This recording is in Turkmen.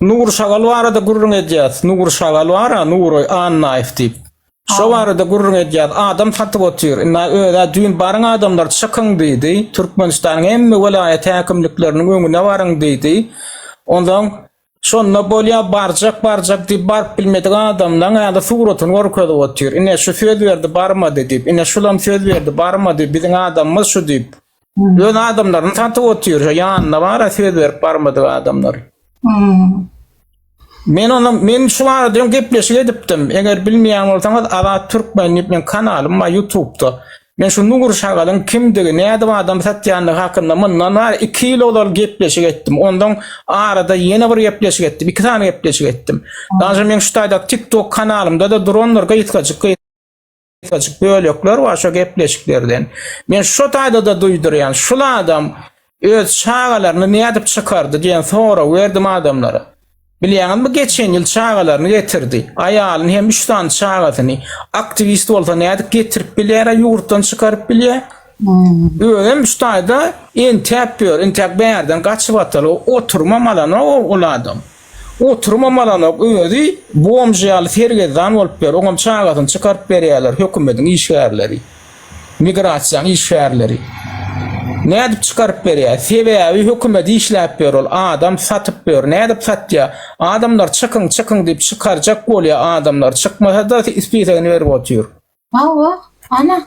Nur Şagalwara da gurrun edýär. Nur Şagalwara, Nur Annaif dip. Şo da gurrun edýär. Adam satyp otyr. Inna öýde düň baryn adamlar çykyň diýdi. Türkmenistanyň hemme welaýat häkimlikleriniň öňüne baryň diýdi. Ondan Şonda bolya barjak barjak dip barp bilmedik adamdan ýa-da suratyny gorkady otyr. Inne şu söz berdi barma dip, Inne şulam söz berdi barma dip, biziň adamymyz şu dip. Hmm. Ön adamlaryny satyp otyr, ýa-da bar söz berip barmady adamlar. Hmm. Men onu men şulara diyorum gepleşik edipdim. Eger bilmeýän bolsaňyz Ala Türkmen men kanalym ma YouTube'da. Men şu Nugur Şagal'ın kimdigi, näde adam satýanlygy hakynda mundan var 2 ýyl olal gepleşik etdim. Ondan arada ýene bir gepleşik etdim. Iki tane gepleşik etdim. Daha sonra men şu taýda TikTok kanalymda da dronlar gaýtgaçyk gaýtgaçyk bölekler var şu gepleşiklerden. Men şu taýda da duýdurýan şula adam öz şagalaryny nädip çykardy diýen sonra berdim adamlara. Bilýäňem bu geçen ýyl çağalaryny getirdi. Ayalyn hem 3 tany çağatyny aktivist bolsa näde getirip bilýär, ýurtdan çykaryp bilýär. Hmm. Öýem üstäde en täpýär, en täpberden gaçyp atal, oturmamalana oladym. Oturmamalana öýdi, bomjaly jaýaly fergezdan bolup ber, oňam çağatyny çykaryp berýärler hökümetiň işgärleri. Migrasiýanyň işgärleri. Ne edip çıkarıp veriyor? Sebebi hükümeti işlep veriyor. Adam satıp veriyor. Ne edip sat ya? Adamlar çıkın çıkın deyip çıkaracak oluyor adamlar. Çıkmasa da ispiyetini verip otuyor. Valla ana.